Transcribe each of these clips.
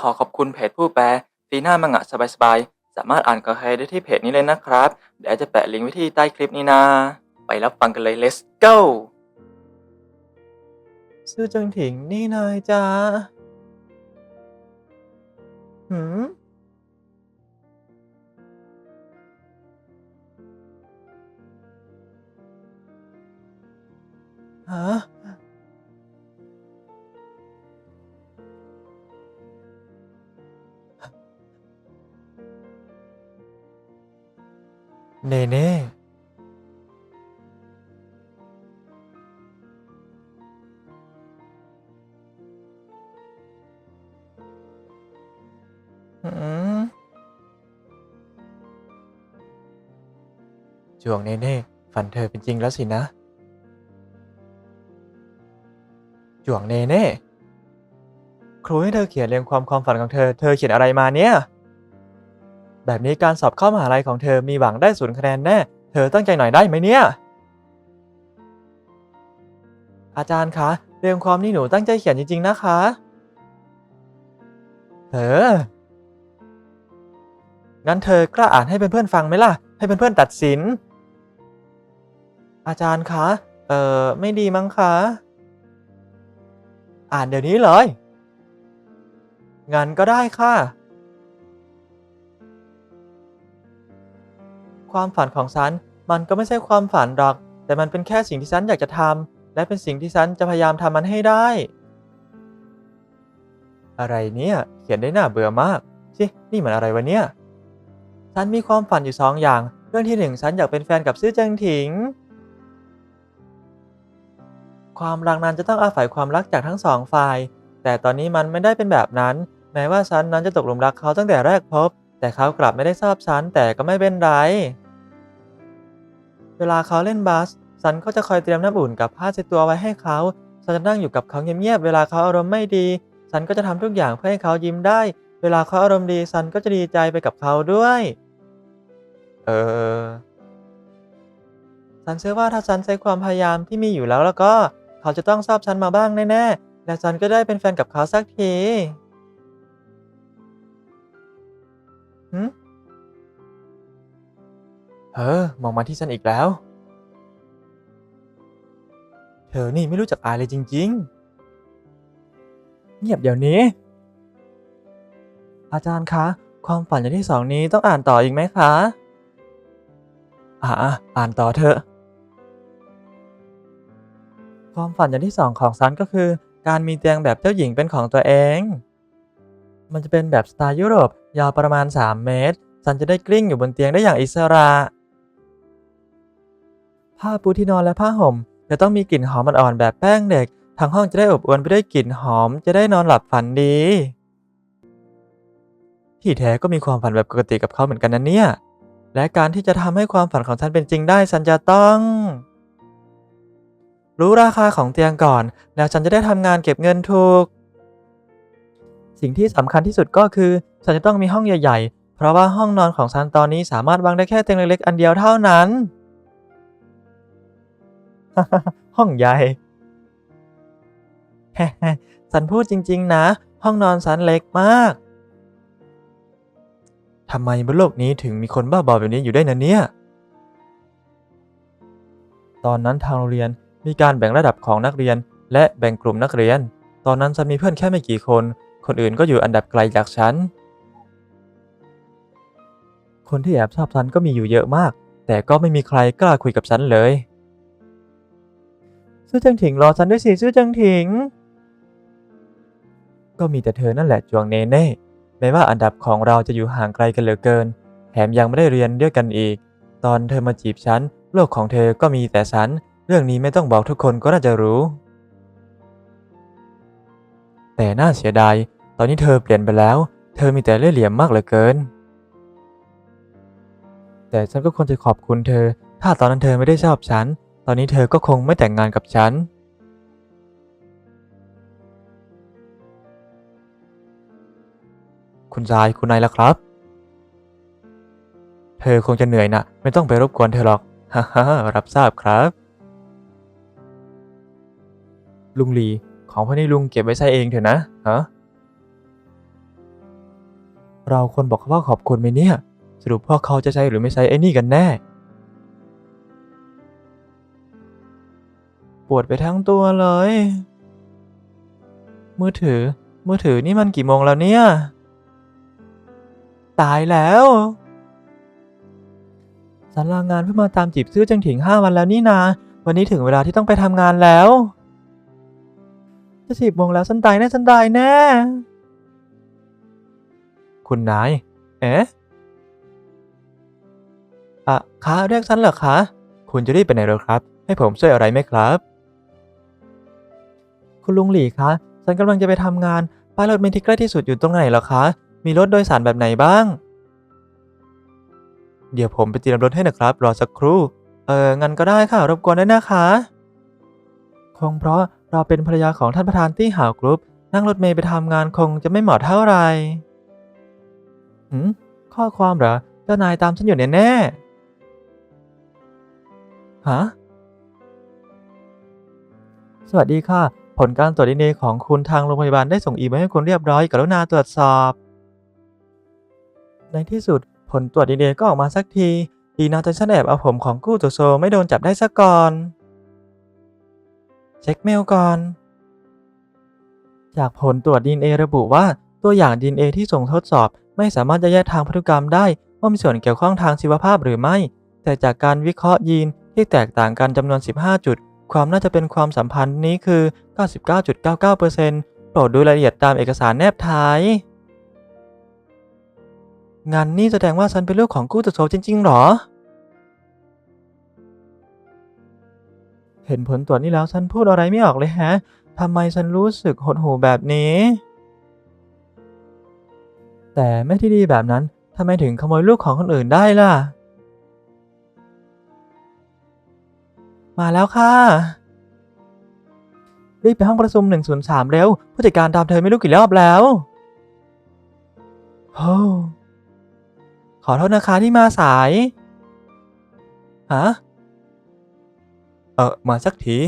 ขอขอบคุณเพจผู้แปลฟีน่ามังงะสบายๆ สามารถอ่านกับใครได้ที่เพจนี้เลยนะครับ เดี๋ยวจะแปะลิงก์ไว้ที่ใต้คลิปนี้นะ ไปรับฟังกันเลย let's go ซื่อจังถิงนี่นายจ้าหืมฮะ เนเน่อืมจวงเนเน่ฝันเธอเป็นจริงแล้วสินะ จวงเนเน่ครูให้เธอเขียนเรียงความความฝันของเธอ เธอเขียนอะไรมาเนี่ย แบบนี้การสอบเข้ามหาลัยของเธอมีหวังได้ศูนย์คะแนนแน่ เธอตั้งใจหน่อยได้ไหมเนี่ย อาจารย์คะ เรียงความนี่หนูตั้งใจเขียนจริง ๆ นะคะเธองั้นเธอกล้าอ่านให้เพื่อนๆฟังไหมล่ะ ให้เพื่อนๆตัดสิน อาจารย์คะ เออไม่ดีมั้งคะ อ่านเดี๋ยวนี้เลย งั้นก็ได้ค่ะ ความฝันของฉัน มันก็ไม่ใช่ความฝันหรอก แต่มันเป็นแค่สิ่งที่ฉันอยากจะทำและเป็นสิ่งที่ฉันจะพยายามทำมันให้ได้ อะไรเนี่ย เขียนได้น่าเบื่อมากชินี่มันอะไรวะเนี่ย ฉันมีความฝันอยู่สองอย่าง เรื่องที่หนึ่งฉันอยากเป็นแฟนกับซื่อเจิงถิง ความรักนั้นจะต้องอาศัยความรักจากทั้งสองฝ่าย แต่ตอนนี้มันไม่ได้เป็นแบบนั้น แม้ว่าฉันนั้นจะตกหลุมรักเขาตั้งแต่แรกพบ แต่เขากลับไม่ได้ชอบฉันแต่ก็ไม่เป็นไร เวลาเขาเล่นบาสฉันก็จะคอยเตรียมน้ำอุ่นกับผ้าเช็ดตัวไว้ให้เขาฉันจะนั่งอยู่กับเขาเงียบๆเวลาเขาอารมณ์ไม่ดีฉันก็จะทำทุกอย่างเพื่อให้เขายิ้มได้ เวลาเขาอารมณ์ดีฉันก็จะดีใจไปกับเขาด้วย เออฉันเชื่อว่าถ้าฉันใช้ความพยายามที่มีอยู่แล้วแล้วก็ เขาจะต้องชอบฉันมาบ้างแน่ๆและฉันก็ได้เป็นแฟนกับเขาสักทีหืม เออมองมาที่ฉันอีกแล้ว เธอนี่ไม่รู้จักอายเลยจริง ๆ เงียบเดี๋ยวนี้ อาจารย์คะ ความฝันอย่างที่สองนี้ต้องอ่านต่ออีกไหมคะ อ่าอ่านต่อเถอะ ความฝันอย่างที่สองของซันก็คือ การมีเตียงแบบเจ้าหญิงเป็นของตัวเอง มันจะเป็นแบบสไตล์ยุโรปยาวประมาณ 3 เมตรซันจะได้กลิ้งอยู่บนเตียงได้อย่างอิสระ ผ้าปูที่นอนและผ้าห่ม จะต้องมีกลิ่นหอมอ่อนๆแบบแป้งเด็ก ทั้งห้องจะได้อบอวลไปด้วยกลิ่นหอม จะได้นอนหลับฝันดี ที่แท้ก็มีความฝันแบบปกติกับเขาเหมือนกันนะเนี่ย และการที่จะทำให้ความฝันของฉันเป็นจริงได้ฉันจะต้อง รู้ราคาของเตียงก่อน แล้วฉันจะได้ทำงานเก็บเงินถูก สิ่งที่สำคัญที่สุดก็คือ ฉันจะต้องมีห้องใหญ่ ๆ เพราะว่าห้องนอนของฉันตอนนี้สามารถวางได้แค่เตียงเล็กๆอันเดียวเท่านั้น ห้องใหญ่ฉันพูดจริง ๆ นะ ห้องนอนฉันเล็กมาก ทำไมบนโลกนี้ถึงมีคนบ้าบอแบบนี้อยู่ได้นะเนี่ย ตอนนั้นทางโรงเรียนมีการแบ่งระดับของนักเรียน และแบ่งกลุ่มนักเรียน ตอนนั้นฉันมีเพื่อนแค่ไม่กี่คน คนอื่นก็อยู่อันดับไกลจากฉัน คนที่แอบชอบฉันก็มีอยู่เยอะมาก แต่ก็ไม่มีใครกล้าคุยกับฉันเลย ซื่อจังถิงรอฉันด้วยสิซื่อจังถิง ก็มีแต่เธอนั่นแหละจวงเนเน่แม้ว่าอันดับของเราจะอยู่ห่างไกลกันเหลือเกิน แถมยังไม่ได้เรียนด้วยกันอีก ตอนเธอมาจีบฉัน โลกของเธอก็มีแต่ฉัน เรื่องนี้ไม่ต้องบอกทุกคนก็น่าจะรู้ แต่น่าเสียดาย ตอนนี้เธอเปลี่ยนไปแล้ว เธอมีแต่เล่ห์เหลี่ยมมากเหลือเกิน แต่ฉันก็ควรจะขอบคุณเธอ ถ้าตอนนั้นเธอไม่ได้ชอบฉัน ตอนนี้เธอก็คงไม่แต่งงานกับฉัน คุณชายคุณนายล่ะครับ เธอคงจะเหนื่อยนะไม่ต้องไปรบกวนเธอหรอก ฮ่าฮ่ารับทราบครับ ลุงหลี ของพวกนี้ลุงเก็บไว้ใช้เองเถอะนะ ฮะ เราควรบอกเขาว่าขอบคุณไหมเนี่ย สรุปพวกเขาจะใช้หรือไม่ใช้ไอ้นี่กันแน่ ปวดไปทั้งตัวเลย มือถือ มือถือนี่มันกี่โมงแล้วเนี่ย ตายแล้วฉันลางานเพื่อมาตามจีบซื่อจังถิงห้าวันแล้วนี่นา วันนี้ถึงเวลาที่ต้องไปทำงานแล้วจะสิบโมงแล้วฉันตายแน่ฉันตายแน่ คุณนาย เอ๊ะอะคะเรียกฉันเหรอคะ คุณจะรีบไปไหนหรอครับ ให้ผมช่วยอะไรไหมครับ คุณลุงหลี่คะ ฉันกำลังจะไปทำงาน ป้ายรถเมล์ที่ใกล้ที่สุดอยู่ตรงไหนเหรอคะ มีรถโดยสารแบบไหนบ้าง เดี๋ยวผมไปเตรียมรถให้นะครับ รอสักครู่ เอองั้นก็ได้ค่ะ รบกวนด้วยนะคะ คงเพราะเราเป็นภรรยาของท่านประธานที่หาวกรุ๊ป นั่งรถเมล์ไปทำงานคงจะไม่เหมาะเท่าไหร่หืมข้อความเหรอ เจ้านายตามฉันอยู่แน่ๆฮะสวัสดีค่ะ ผลการตรวจดีเนของคุณทางโรงพยาบาลได้ส่งอีเมลให้คุณเรียบร้อย กรุณาตรวจสอบ ในที่สุดผลตรวจดีเนก็ออกมาสักที ดีนะที่ฉันแอบเอาผมของกู้ตัวโซไม่โดนจับได้ซะก่อน เช็คเมลก่อน จากผลตรวจ DNA ระบุว่าตัวอย่าง DNA ที่ส่งทดสอบ ไม่สามารถจะแยกทางพันธุกรรมได้ว่ามีส่วนเกี่ยวข้องทางชีวภาพหรือไม่ แต่จากการวิเคราะห์ยีนที่แตกต่างกันจำนวน 15 จุด ความน่าจะเป็นความสัมพันธ์นี้คือ 99.99%โปรดดูรายละเอียดตามเอกสารแนบท้าย งานนี่แสดงว่าฉันเป็นลูกของกู้ตัวโซจริง ๆ หรอ เห็นผลตรวจนี่แล้วฉันพูดอะไรไม่ออกเลยแฮะทำไมฉันรู้สึกหดหู่แบบนี้ แต่แม่ที่ดีแบบนั้นทำไมถึงขโมยลูกของคนอื่นได้ล่ะ มาแล้วค่ะ รีบไปห้องประชุม 103 เร็ว ผู้จัดการตามเธอไม่รู้กี่รอบแล้วโอ้ขอโทษนะคะที่มาสาย ฮะ เออมาสักที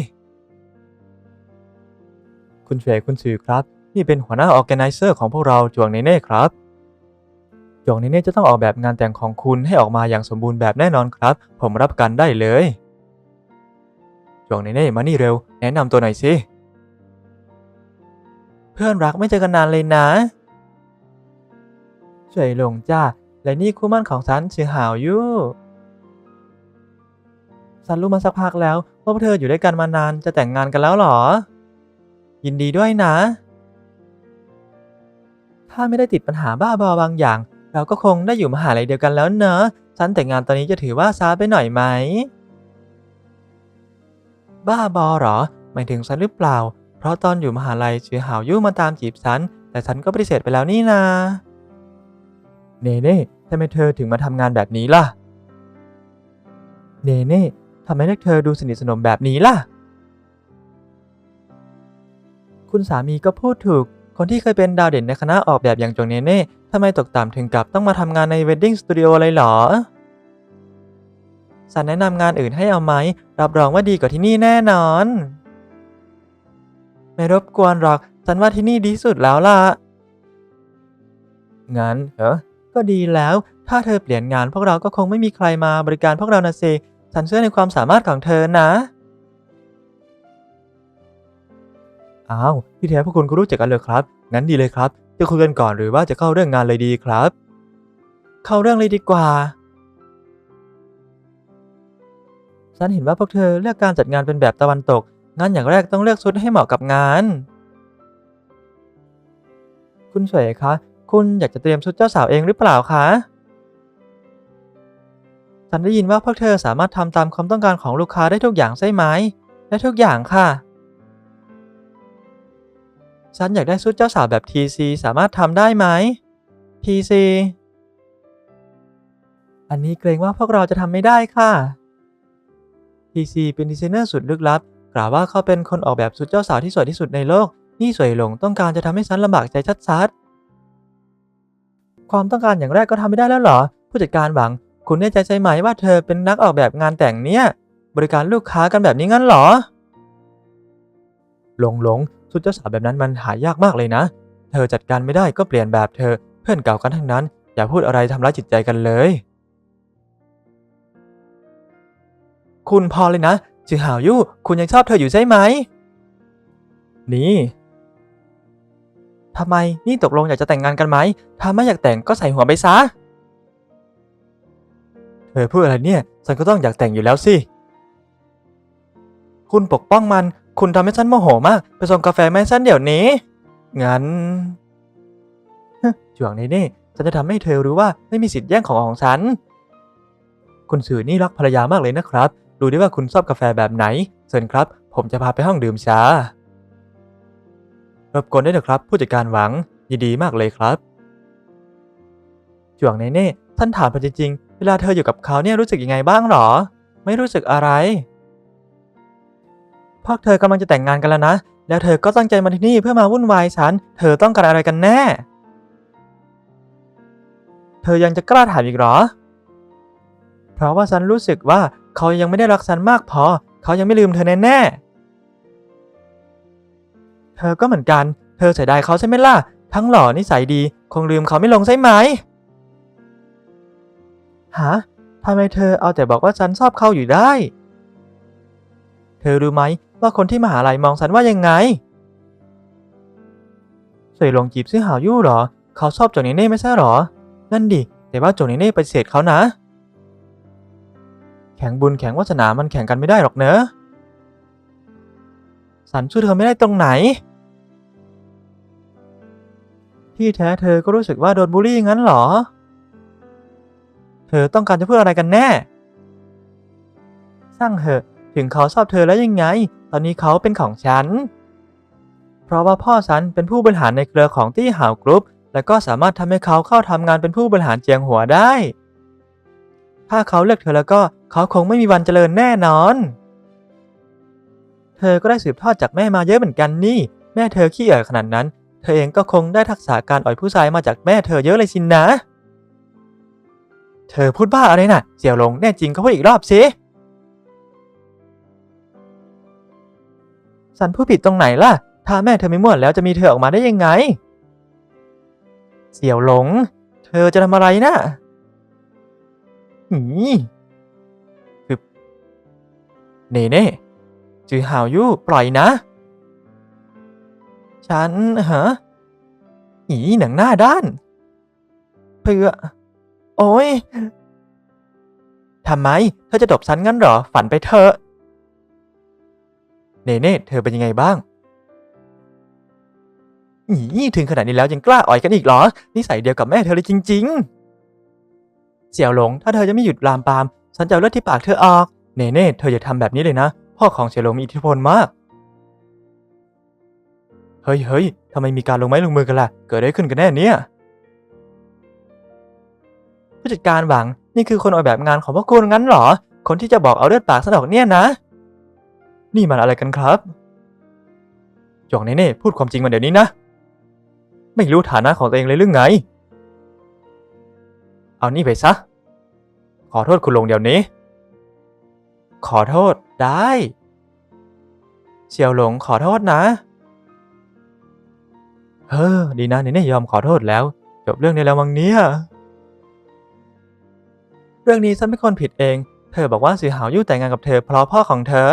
คุณเฉยคุณสื่อครับ นี่เป็นหัวหน้าออแกไนเซอร์ของพวกเราจวงเนเน่ครับจวงเนเน่จะต้องออกแบบงานแต่งของคุณให้ออกมาอย่างสมบูรณ์แบบแน่นอนครับ ผมรับกันได้เลย จวงเนเน่มานี่เร็ว แนะนำตัวหน่อยสิ เพื่อนรักไม่เจอกันนานเลยนะช่วยหลงจ้า และนี่คู่มั่นของฉันชื่อหาวยู่ฉันรู้มาสักพักแล้วว่าพวกเธออยู่ด้วยกันมานานจะแต่งงานกันแล้วหรอ ยินดีด้วยนะ ถ้าไม่ได้ติดปัญหาบ้าบอบางอย่าง เราก็คงได้อยู่มหาลัยเดียวกันแล้วเนอะฉันแต่งงานตอนนี้จะถือว่าช้าไปหน่อยไหม บ้าบอเหรอหมายถึงฉันหรือเปล่า เพราะตอนอยู่มหาลัยชื่อหาวยู่มาตามจีบฉัน แต่ฉันก็ปฏิเสธไปแล้วนี่นาเนเน่ทำไมเธอถึงมาทำงานแบบนี้ล่ะ เนเน่ทำไมเรียกเธอดูสนิทสนมแบบนี้ล่ะ คุณสามีก็พูดถูก คนที่เคยเป็นดาวเด่นในคณะออกแบบอย่างจงเนเน่ทำไมตกต่ำถึงกับต้องมาทำงานในเวดดิ้งสตูดิโอเลยเหรอ สันแนะนำงานอื่นให้เอาไหม รับรองว่าดีกว่าที่นี่แน่นอน ไม่รบกวนหรอกฉันว่าที่นี่ดีสุดแล้วล่ะ งั้นเหรอ ก็ดีแล้ว ถ้าเธอเปลี่ยนงานพวกเราก็คงไม่มีใครมาบริการพวกเรานะสิฉันเชื่อในความสามารถของเธอนะอ้าวที่แท้พวกคุณก็รู้จักกันเลยครับ งั้นดีเลยครับ จะคุยกันก่อนหรือว่าจะเข้าเรื่องงานเลยดีครับ เข้าเรื่องเลยดีกว่า ฉันเห็นว่าพวกเธอเลือกการจัดงานเป็นแบบตะวันตก งั้นอย่างแรกต้องเลือกชุดให้เหมาะกับงาน คุณสวยคะ คุณอยากจะเตรียมชุดเจ้าสาวเองหรือเปล่าคะ ฉันได้ยินว่าพวกเธอสามารถทำตามความต้องการของลูกค้าได้ทุกอย่างใช่ไหม ได้ทุกอย่างค่ะ ฉันอยากได้ชุดเจ้าสาวแบบ TC สามารถทำได้ไหม TC อันนี้เกรงว่าพวกเราจะทำไม่ได้ค่ะ TC เป็นดีไซเนอร์สุดลึกลับ กล่าวว่าเขาเป็นคนออกแบบชุดเจ้าสาวที่สวยที่สุดในโลก นี่สวยหลงต้องการจะทำให้ฉันลำบากใจชัดๆ ความต้องการอย่างแรกก็ทำไม่ได้แล้วเหรอ ผู้จัดการหวัง คุณแน่ใจใช่ไหมว่าเธอเป็นนักออกแบบงานแต่งเนี่ย บริการลูกค้ากันแบบนี้งั้นเหรอ หลงหลงชุดเจ้าสาวแบบนั้นมันหายากมากเลยนะ เธอจัดการไม่ได้ก็เปลี่ยนแบบเธอ เพื่อนเก่ากันทั้งนั้น อย่าพูดอะไรทำร้ายจิตใจกันเลย คุณพอเลยนะจือหาวยู่คุณยังชอบเธออยู่ใช่ไหม นี่ทำไมนี่ตกลงอยากจะแต่งงานกันไหม ถ้าไม่อยากแต่งก็ใส่หัวไปซะ เธอพูดอะไรเนี่ย ฉันก็ต้องอยากแต่งอยู่แล้วสิ คุณปกป้องมัน คุณทำให้ฉันโมโหมาก ไปส่งกาแฟมาให้ฉันเดี๋ยวนี้ งั้นจวงนี้นี่ ฉันจะทำให้เธอรู้ว่าไม่มีสิทธิ์แย่งของของฉัน คุณสื่อนี่รักภรรยามากเลยนะครับ ดูได้ว่าคุณชอบกาแฟแบบไหนเชิญครับ ผมจะพาไปห้องดื่มชารบกวนได้นะครับ ผู้จัดการหวังยินดีมากเลยครับจวงเน่เน่ท่านถามไปจริงๆ เวลาเธออยู่กับเขาเนี่ยรู้สึกยังไงบ้างหรอ ไม่รู้สึกอะไร พวกเธอกำลังจะแต่งงานกันแล้วนะ แล้วเธอก็ตั้งใจมาที่นี่เพื่อมาวุ่นวายฉัน เธอต้องการอะไรกันแน่ เธอยังจะกล้าถามอีกหรอ เพราะว่าฉันรู้สึกว่า เขายังไม่ได้รักฉันมากพอ เขายังไม่ลืมเธอแน่ๆ เธอก็เหมือนกัน เธอเสียดายเขาใช่ไหมล่ะ ทั้งหล่อนิสัยดี คงลืมเขาไม่ลงใช่ไหม ฮะทำไมเธอเอาแต่บอกว่าฉันชอบเขาอยู่ได้ เธอรู้ไหมว่าคนที่มหาลัยมองฉันว่ายังไงสวยลงจีบซื้อหาวยู่หรอ เขาชอบโจงเนเน่ไม่ใช่หรอ นั่นดิ แต่ว่าโจงเนเน่ปฏิเสธเขานะ แข่งบุญแข่งวาสนามันแข่งกันไม่ได้หรอกเนอะสันช่วยเธอไม่ได้ตรงไหน ที่แท้เธอก็รู้สึกว่าโดนบูลลี่งั้นเหรอ เธอต้องการจะพูดอะไรกันแน่ช่างเหอะ ถึงเขาชอบเธอแล้วยังไง ตอนนี้เขาเป็นของฉัน เพราะว่าพ่อฉันเป็นผู้บริหารในเครือของตี้หาวกรุ๊ป และก็สามารถทำให้เขาเข้าทำงานเป็นผู้บริหารเจียงหัวได้ ถ้าเขาเลือกเธอแล้วก็ เขาคงไม่มีวันเจริญแน่นอน เธอก็ได้สืบทอดจากแม่มาเยอะเหมือนกันนี่ แม่เธอขี้เอ๋ยขนาดนั้น เธอเองก็คงได้ทักษะการอ่อยผู้ชายมาจากแม่เธอเยอะเลยสินนะ เธอพูดบ้าอะไรน่ะ เสี่ยวหลงแน่จริงก็พูดอีกรอบสิสันผู้ผิดตรงไหนล่ะ ถ้าแม่เธอไม่ม่วนแล้วจะมีเธอออกมาได้ยังไง เสี่ยวหลง เธอจะทำอะไรน่ะหืม เน่เน่จือหาวยู่ปล่อยนะ ฉันฮะอีหนังหน้าด้าน เพื่อ โอ้ยทำไม เธอจะดบฉันงั้นหรอ ฝันไปเถอะเนเน่เธอเป็นยังไงบ้างอีถึงขนาดนี้แล้วยังกล้าอ่อยกันอีกเหรอ นิสัยเดียวกับแม่เธอเลยจริง ๆ เสี่ยวหลง ถ้าเธอจะไม่หยุดลามปาม ฉันจะเลือดที่ปากเธอออก เนเน่เธออย่าทำแบบนี้เลยนะ พ่อของเสี่ยลมีอิทธิพลมาก เฮ้ยเฮ้ยทำไมมีการลงไม้ลงมือกันล่ะ เกิดอะไรขึ้นกันแน่เนี่ย ผู้จัดการหวัง นี่คือคนออกแบบงานของพวกคุณงั้นเหรอ คนที่จะบอกเอาเลือดปากสะดอกเนี่ยนะ นี่มันอะไรกันครับจวงเน่พูดความจริงมาเดี๋ยวนี้นะ ไม่รู้ฐานะของตัวเองเลยหรือไง เอานี่ไปซะ ขอโทษคุณลงเดี๋ยวนี้ ขอโทษได้เสี่ยวหลงขอโทษนะ เฮ้อดีนะเน่ๆยอมขอโทษแล้ว จบเรื่องนี้แล้วมังเนี่ยเรื่องนี้ฉันเป็นคนผิดเอง เธอบอกว่าสือหาวยู่แต่งงานกับเธอเพราะพ่อของเธอ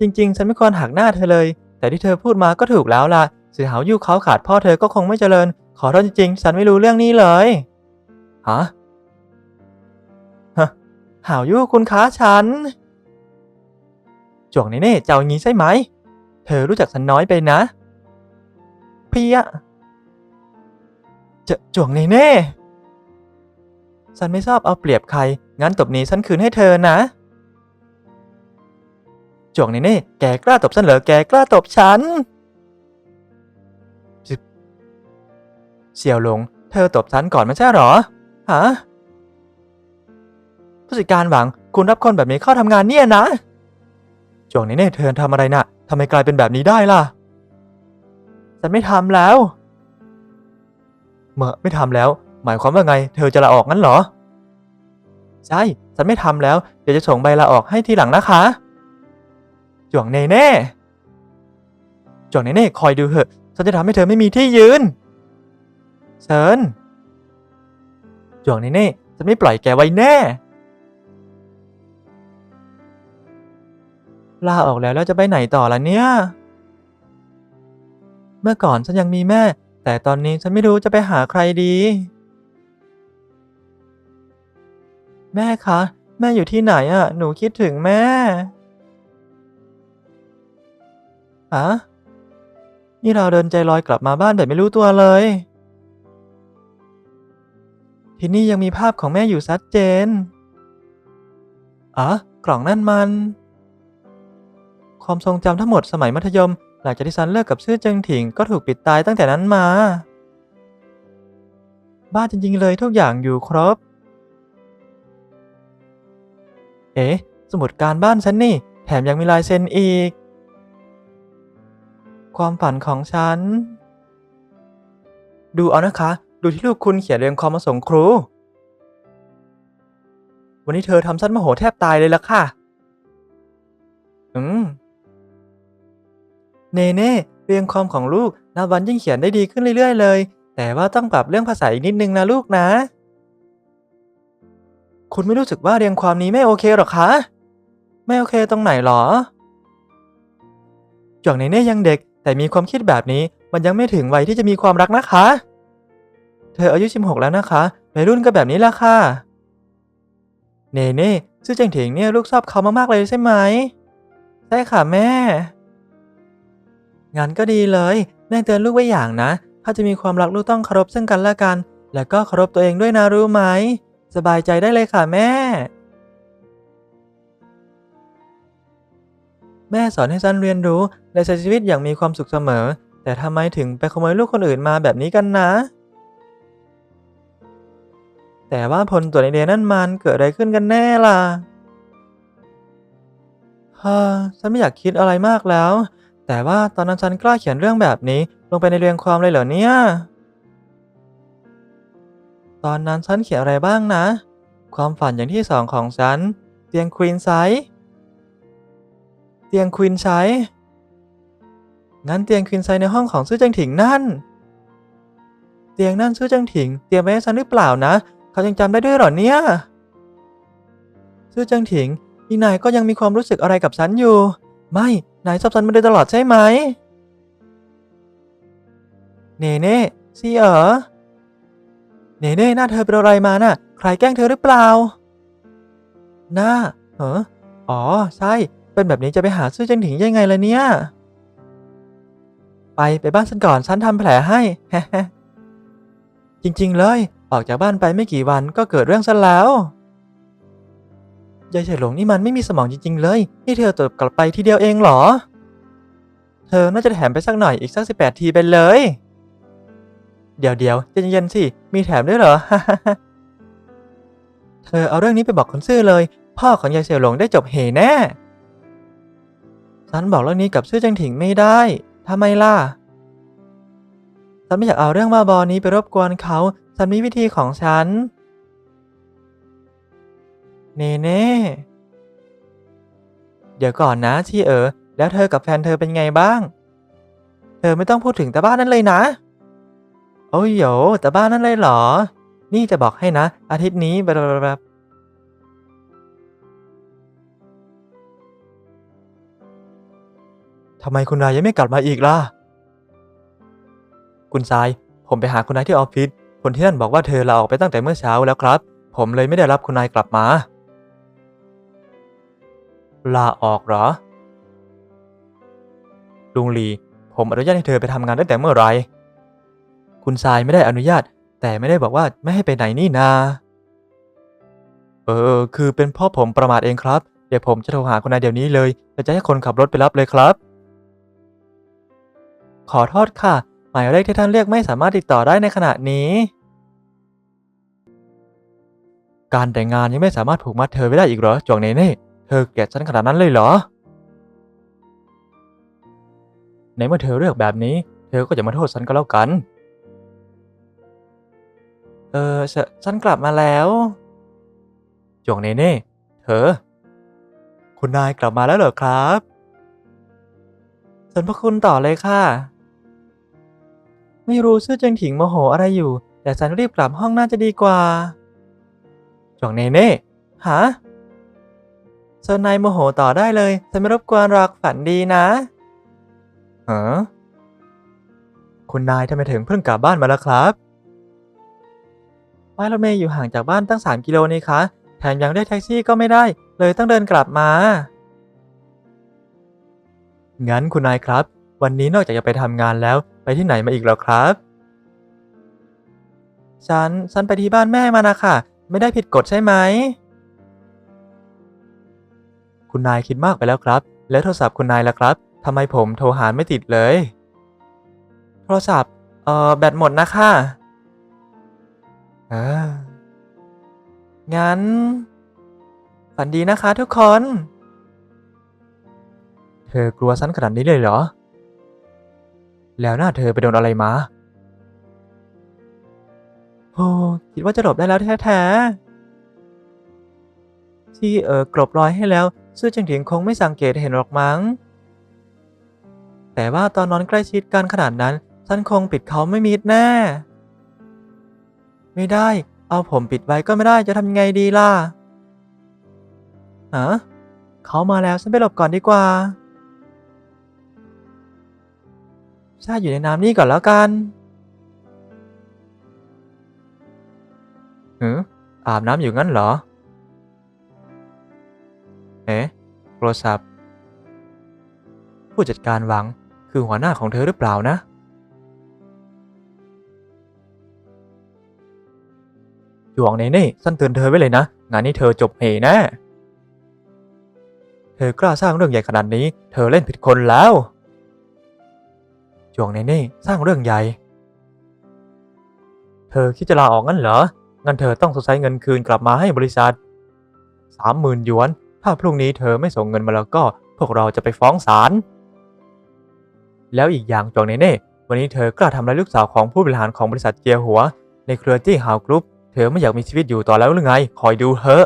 จริงๆ ฉันไม่ควรหักหน้าเธอเลย แต่ที่เธอพูดมาก็ถูกแล้วล่ะสือหาวยู่เขาขาดพ่อเธอก็คงไม่เจริญ ขอโทษจริงๆ ฉันไม่รู้เรื่องนี้เลย ฮะ หาวยู่คุณค้าฉัน จวงเน่เจ้าอย่างนี้ใช่ไหม เธอรู้จักฉันน้อยไปนะ เพียจะจวงเน่ๆฉันไม่ชอบเอาเปรียบใคร งั้นตบนี้ฉันคืนให้เธอนะ จวงเน่ๆแกกล้าตบฉันเหรอ แกกล้าตบฉันเสี่ยวหลง เธอตบฉันก่อนไม่ใช่หรอ ฮะ ผู้จัดการหวังคุณรับคนแบบนี้เข้าทำงานเนี่ยนะจวงเน่ๆเธอทำอะไรน่ะทำไมกลายเป็นแบบนี้ได้ล่ะ ฉันไม่ทำแล้ว เมื่อไม่ทำแล้ว หมายความว่าไง เธอจะลาออกงั้นเหรอ ใช่ ฉันไม่ทำแล้ว เดี๋ยวจะส่งใบลาออกให้ทีหลังนะคะจวงเน่เน่จวงเน่เน่คอยดูเถอะ ฉันจะทำให้เธอไม่มีที่ยืนซินจวงเน่เน่ฉันไม่ปล่อยแกไว้แน่ ลาออกแล้วแล้วจะไปไหนต่อล่ะเนี่ย เมื่อก่อนฉันยังมีแม่ แต่ตอนนี้ฉันไม่รู้จะไปหาใครดี แม่คะ แม่อยู่ที่ไหนอะหนูคิดถึงแม่อะนี่เราเดินใจลอยกลับมาบ้านแบบไม่รู้ตัวเลย ที่นี่ยังมีภาพของแม่อยู่ชัดเจนอะกล่องนั่นมัน ความทรงจำทั้งหมดสมัยมัธยม หลังจากที่ซันเลิกกับซื่อเจิงถิงก็ถูกปิดตายตั้งแต่นั้นมา บ้าจริงๆเลยทุกอย่างอยู่ครบ เอ๊ะ สมุดการบ้านฉันนี่ แถมยังมีลายเซ็นอีก ความฝันของฉัน ดูเอานะคะ ดูที่ลูกคุณเขียนเรียงความมาส่งครู วันนี้เธอทำฉันโมโหแทบตายเลยล่ะค่ะ อืม เนเน่เรียงความของลูกนับวันยิ่งเขียนได้ดีขึ้นเรื่อย ๆ เลย แต่ว่าต้องปรับเรื่องภาษาอีกนิดนึงนะลูกนะ คุณไม่รู้สึกว่าเรียงความนี้ไม่โอเคหรอคะ ไม่โอเคตรงไหนหรอจวงเนเน่ยังเด็ก แต่มีความคิดแบบนี้มันยังไม่ถึงวัยที่จะมีความรักนะคะ เธออายุ 16 แล้วนะคะวัยรุ่นก็แบบนี้ละค่ะ เนเน่ซื่อเจงเถิงเนี่ยลูกชอบเขามากๆเลยใช่ไหม ใช่ค่ะแม่ งั้นก็ดีเลย แม่เตือนลูกไว้อย่างนะ ถ้าจะมีความรักลูกต้องเคารพซึ่งกันและกัน แล้วก็เคารพตัวเองด้วยนะรู้ไหม สบายใจได้เลยค่ะแม่ แม่สอนให้ฉันเรียนรู้และใช้ชีวิตอย่างมีความสุขเสมอ แต่ทำไมถึงไปขโมยลูกคนอื่นมาแบบนี้กันนะ แต่ว่าผลตรวจในเดนั่นมันเกิดอะไรขึ้นกันแน่ล่ะฮ่าฉันไม่อยากคิดอะไรมากแล้ว แต่ว่าตอนนั้นฉันกล้าเขียนเรื่องแบบนี้ลงไปในเรียงความเลยเหรอเนี่ย ตอนนั้นฉันเขียนอะไรบ้างนะ ความฝันอย่างที่สองของฉัน เตียงควีนไซส์เตียงควีนไซส์งั้นเตียงควีนไซส์ในห้องของซื่อเจังถิงนั่น เตียงนั่นซื่อเจังถิง เตรียมไว้ให้ฉันหรือเปล่านะ เขายังจำได้ด้วยเหรอเนี่ย ซื่อเจังถิงนี่นายก็ยังมีความรู้สึกอะไรกับฉันอยู่ ไม่ นายชอบฉันมาโดยตลอดใช่ไหม เนเน่ซี่เอ๋อเนเน่หน้าเธอเป็นอะไรมาน่ะ ใครแกล้งเธอหรือเปล่า หน้าเหรออ๋อ ใช่ เป็นแบบนี้จะไปหาซื่อจังถิงยังไงล่ะเนี่ย ไปไปบ้านฉันก่อน ฉันทำแผลให้ จริงๆเลย ออกจากบ้านไปไม่กี่วันก็เกิดเรื่องซะแล้ว ยายเฉลิงนี่มันไม่มีสมองจริงๆเลย นี่เธอตบกลับไปทีเดียวเองเหรอ เธอน่าจะแถมไปสักหน่อยอีกสักสิบแปดทีไปเลย เดี๋ยวเดี๋ยวใจเย็นๆสิ มีแถมด้วยเหรอ เธอเอาเรื่องนี้ไปบอกคนซื่อเลย พ่อของยายเสี่ยวหลงได้จบเหแน่ ฉันบอกเรื่องนี้กับซื่อจังถิงไม่ได้ทำไมล่ะ ฉันไม่อยากเอาเรื่องบ้าบอนี้ไปรบกวนเขา ฉันมีวิธีของฉัน เนเน่เดี๋ยวก่อนนะที่เออแล้วเธอกับแฟนเธอเป็นไงบ้าง เธอไม่ต้องพูดถึงต่บ้านนั้นเลยนะ โอ้ยโยต่บ้านนั้นเลยเหรอ นี่จะบอกให้นะ อาทิตย์นี้แบบแบบทำไมคุณนายยังไม่กลับมาอีกล่ะ คุณทราย ผมไปหาคุณนายที่ออฟฟิศ คนที่นั่นบอกว่าเธอลาออกไปตั้งแต่เมื่อเช้าแล้วครับ ผมเลยไม่ได้รับคุณนายกลับมา ลาออกเหรอ ลุงลี ผมอนุญาตให้เธอไปทำงานตั้งแต่เมื่อไหรคุณทรายไม่ได้อนุญาต แต่ไม่ได้บอกว่าไม่ให้ไปไหนนี่นา เออ คือเป็นพ่อผมประมาทเองครับ เดี๋ยวผมจะโทรหาคุณนายเดี๋ยวนี้เลยและจะให้คนขับรถไปรับเลยครับ ขอโทษค่ะ หมายเลขที่ท่านเรียกไม่สามารถติดต่อได้ในขณะนี้ การแต่งงานยังไม่สามารถผูกมัดเธอไว้ได้อีกเหรอจวงเนเน่ เธอเกลียดฉันขนาดนั้นเลยเหรอ ในเมื่อเธอเลือกแบบนี้ เธอก็จะมาโทษฉันก็แล้วกัน เออฉฉันกลับมาแล้วจวงเนเน่เธอ คุณนายกลับมาแล้วเหรอครับฉันพระคุณต่อเลยค่ะ ไม่รู้ซื่อเจังถิงโมโหอะไรอยู่ แต่ฉันรีบกลับห้องน่าจะดีกว่าจวงเนเน่ฮะ โซนายโมโหต่อได้เลยฉันไม่รบกวนหรอกฝันดีนะฮะคุณนายทำไมถึงเพิ่งกลับบ้านมาแล้วครับป้ายรถเมย์อยู่ห่างจากบ้านตั้ง 3 กิโลนี่คะ แถมยังเรียกแท็กซี่ก็ไม่ได้ เลยต้องเดินกลับมา งั้นคุณนายครับ วันนี้นอกจากจะไปทำงานแล้วไปที่ไหนมาอีกแล้วครับ ฉัน ฉันไปที่บ้านแม่มานะค่ะ ไม่ได้ผิดกฎใช่ไหม คุณนายคิดมากไปแล้วครับ แล้วโทรศัพท์คุณนายล่ะครับทำไมผมโทรหาไม่ติดเลย โทรศัพท์ เอ่อ แบตหมดนะคะเอองั้น ฝันดีนะคะทุกคน เธอกลัวฉันขนาดนี้เลยเหรอ แล้วหน้าเธอไปโดนอะไรมาโอ้คิดว่าจะหลบได้แล้วแท้ๆที่เออกลบรอยให้แล้ว ซื่อจังถิงคงไม่สังเกตเห็นหรอกมั้ง แต่ว่าตอนนอนใกล้ชิดกันขนาดนั้นฉันคงปิดเขาไม่มิดแน่ ไม่ได้ เอาผมปิดไว้ก็ไม่ได้จะทำยังไงดีล่ะฮะเขามาแล้วฉันไปหลบก่อนดีกว่าชาอยู่ในน้ำนี่ก่อนแล้วกันหืออาบน้ำอยู่งั้นเหรอ เอ๊ะโทรศัพท์ ผู้จัดการหวังคือหัวหน้าของเธอหรือเปล่านะ จวงเนเน่สั้นเตือนเธอไว้เลยนะ งานนี้เธอจบเหแน่เธอกล้าสร้างเรื่องใหญ่ขนาดนี้ เธอเล่นผิดคนแล้ว จวงเนเน่สร้างเรื่องใหญ่ เธอคิดจะลาออกงั้นเหรอ งั้นเธอต้องใช้เงินคืนกลับมาให้บริษัทสามหมื่นหยวน ถ้าพรุ่งนี้เธอไม่ส่งเงินมาแล้วก็พวกเราจะไปฟ้องศาล แล้วอีกอย่างจวงเนเน่วันนี้เธอกล้าทำร้ายลูกสาวของผู้บริหารของบริษัทเจียหัว ในเครือจี้ฮาวกรุ๊ป เธอไม่อยากมีชีวิตอยู่ต่อแล้วหรือไง คอยดูเถอะ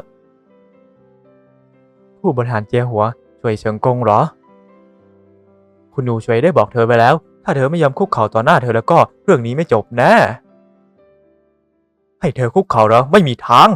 ผู้บริหารเจียหัวช่วยเฉิงกงเหรอ คุณหนูช่วยได้บอกเธอไปแล้ว ถ้าเธอไม่ยอมคุกเข่าต่อหน้าเธอแล้วก็เรื่องนี้ไม่จบแน่ให้เธอคุกเข่าเหรอไม่มีทาง